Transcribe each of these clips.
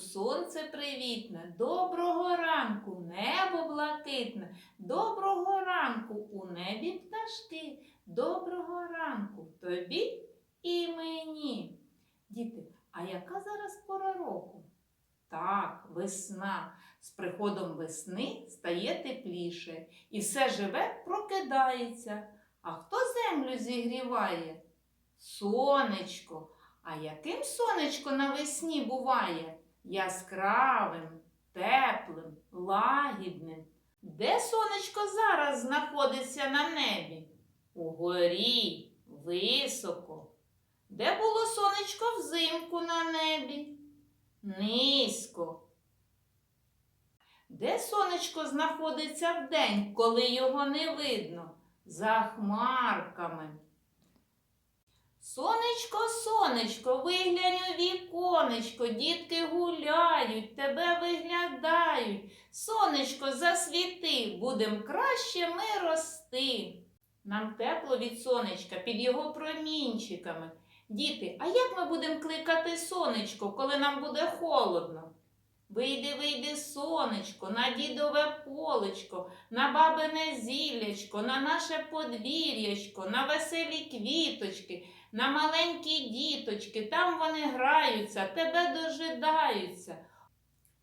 сонце привітне, доброго ранку, небо блакитне, доброго ранку у небі пташки, доброго ранку тобі і мені. Діти, а яка зараз пора року? Так, весна. З приходом весни стає тепліше, і все живе прокидається. А хто землю зігріває? Сонечко. А яким сонечко навесні буває? Яскравим, теплим, лагідним. Де сонечко зараз знаходиться на небі? Угорі, високо. Де було сонечко взимку на небі? Низько. Де сонечко знаходиться вдень, коли його не видно? За хмарками. Сонечко, сонечко, виглянь у віконечко, дітки гуляють, тебе виглядають. Сонечко, засвіти, будем краще ми рости. Нам тепло від сонечка під його промінчиками. Діти, а як ми будемо кликати сонечко, коли нам буде холодно? Вийди, вийди, сонечко, на дідове полечко, на бабине зіллячко, на наше подвір'ячко, на веселі квіточки, на маленькі діточки, там вони граються, тебе дожидаються.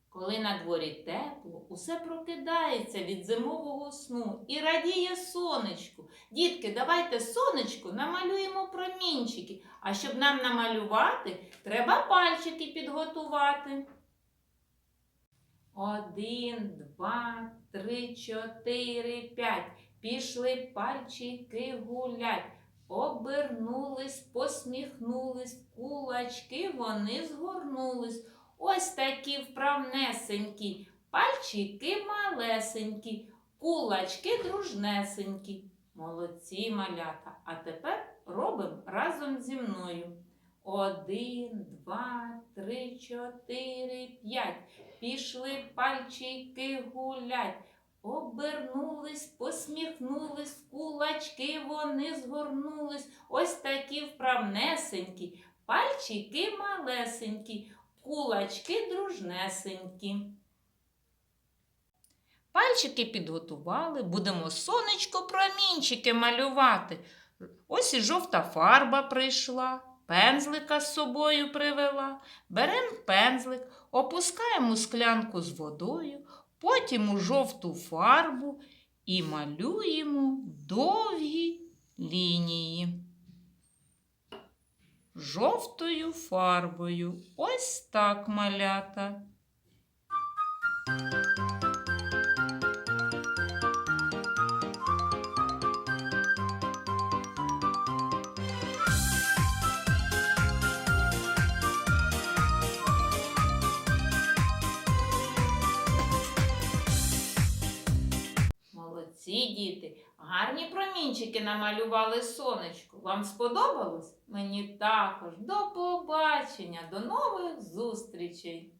Коли на дворі тепло, усе прокидається від зимового сну і радіє сонечку. Дітки, давайте сонечку намалюємо промінчики, а щоб нам намалювати, треба пальчики підготувати. Один, два, три, чотири, п'ять. Пішли пальчики гулять. Обернулись, посміхнулись, кулачки вони згорнулись. Ось такі вправнесенькі, пальчики малесенькі, кулачки дружнесенькі. Молодці малята. А тепер робимо разом зі мною. Один, два, три, чотири, п'ять. Пішли пальчики гулять. Обернулись, посміхнулись, кулачки вони згорнулись. Ось такі вправнесенькі, пальчики малесенькі, кулачки дружнесенькі. Пальчики підготували, будемо сонечко промінчики малювати. Ось і жовта фарба прийшла, пензлика з собою привела. Беремо пензлик, опускаємо склянку з водою, потім у жовту фарбу і малюємо довгі лінії. Жовтою фарбою. Ось так малята. Молодці діти, гарні промінчики намалювали сонечко. Вам сподобалось? Мені також. До побачення, до нових зустрічей!